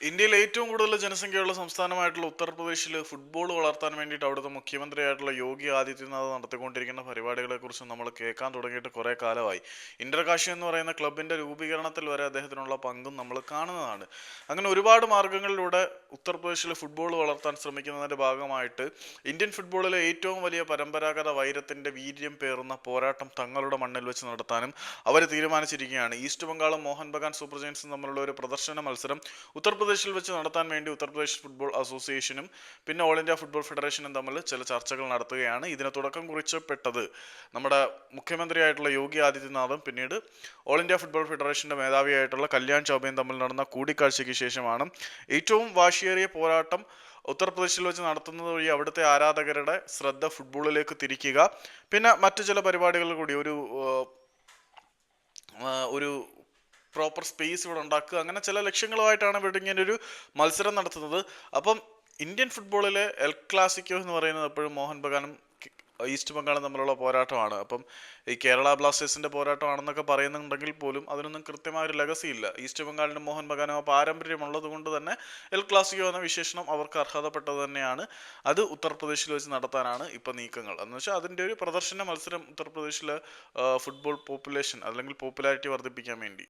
ഇന്ത്യയിൽ ഏറ്റവും കൂടുതൽ ജനസംഖ്യയുള്ള സംസ്ഥാനമായിട്ടുള്ള ഉത്തർപ്രദേശിൽ ഫുട്ബോൾ വളർത്താൻ വേണ്ടിയിട്ട് അവിടുത്തെ മുഖ്യമന്ത്രിയായിട്ടുള്ള യോഗി ആദിത്യനാഥ് നടത്തിക്കൊണ്ടിരിക്കുന്ന പരിപാടികളെ കുറിച്ചും നമ്മൾ കേൾക്കാൻ തുടങ്ങിയിട്ട് കുറേ കാലമായി. ഇന്റർകാശി എന്ന് പറയുന്ന ക്ലബിന്റെ രൂപീകരണത്തിൽ വരെ അദ്ദേഹത്തിനുള്ള പങ്കും നമ്മൾ കാണുന്നതാണ്. അങ്ങനെ ഒരുപാട് മാർഗങ്ങളിലൂടെ ഉത്തർപ്രദേശിൽ ഫുട്ബോൾ വളർത്താൻ ശ്രമിക്കുന്നതിന്റെ ഭാഗമായിട്ട് ഇന്ത്യൻ ഫുട്ബോളിലെ ഏറ്റവും വലിയ പരമ്പരാഗത വൈരത്തിന്റെ വീര്യം പേറുന്ന പോരാട്ടം തങ്ങളുടെ മണ്ണിൽ വെച്ച് നടത്താനും അവർ തീരുമാനിച്ചിരിക്കുകയാണ്. ഈസ്റ്റ് ബംഗാളും മോഹൻ ബഗാൻ സൂപ്പർ ജയൻസും തമ്മിലുള്ള ഒരു പ്രദർശന മത്സരം ഉത്തർപ്രദേശിൽ വെച്ച് നടത്താൻ വേണ്ടി ഉത്തർപ്രദേശ് ഫുട്ബോൾ അസോസിയേഷനും പിന്നെ ഓൾ ഇന്ത്യ ഫുട്ബോൾ ഫെഡറേഷനും തമ്മിൽ ചില ചർച്ചകൾ നടത്തുകയാണ്. ഇതിന് തുടക്കം കുറിച്ചപ്പെട്ടത് നമ്മുടെ മുഖ്യമന്ത്രിയായിട്ടുള്ള യോഗി ആദിത്യനാഥും പിന്നീട് ഓൾ ഇന്ത്യ ഫുട്ബോൾ ഫെഡറേഷന്റെ മേധാവിയായിട്ടുള്ള കല്യാൺ ചൗബയും തമ്മിൽ നടന്ന കൂടിക്കാഴ്ചയ്ക്ക് ശേഷമാണ് ഏറ്റവും വാശിയേറിയ പോരാട്ടം ഉത്തർപ്രദേശിൽ വെച്ച് നടത്തുന്നത് വഴി അവിടുത്തെ ആരാധകരുടെ ശ്രദ്ധ ഫുട്ബോളിലേക്ക് തിരിക്കുക. പിന്നെ മറ്റു ചില പരിപാടികൾ കൂടി ഒരു ഒരു പ്രോപ്പർ സ്പേസ് ഇവിടെ ഉണ്ടാക്കുക. അങ്ങനെ ചില ലക്ഷ്യങ്ങളുമായിട്ടാണ് ഇവിടെ ഇങ്ങനെ ഒരു മത്സരം നടത്തുന്നത്. അപ്പം ഇന്ത്യൻ ഫുട്ബോളിലെ എൽ ക്ലാസിക്കോ എന്ന് പറയുന്നത് എപ്പോഴും മോഹൻ ബഗാനും ഈസ്റ്റ് ബംഗാളും തമ്മിലുള്ള പോരാട്ടമാണ്. അപ്പം ഈ കേരള ബ്ലാസ്റ്റേഴ്സിന്റെ പോരാട്ടമാണെന്നൊക്കെ പറയുന്നുണ്ടെങ്കിൽ പോലും അതിനൊന്നും കൃത്യമായ ഒരു ലെഗസി ഇല്ല. ഈസ്റ്റ് ബംഗാളിനും മോഹൻ ബഗാനും ആ പാരമ്പര്യമുള്ളത് കൊണ്ട് തന്നെ എൽ ക്ലാസിക്കോ എന്ന വിശേഷണം അവർക്ക് അർഹതപ്പെട്ടത് തന്നെയാണ്. അത് ഉത്തർപ്രദേശിൽ വെച്ച് നടത്താനാണ് ഇപ്പം നീക്കങ്ങൾ. എന്ന് വെച്ചാൽ അതിന്റെ ഒരു പ്രദർശന മത്സരം ഉത്തർപ്രദേശിലെ ഫുട്ബോൾ പോപ്പുലേഷൻ അല്ലെങ്കിൽ പോപ്പുലാരിറ്റി വർദ്ധിപ്പിക്കാൻ വേണ്ടി.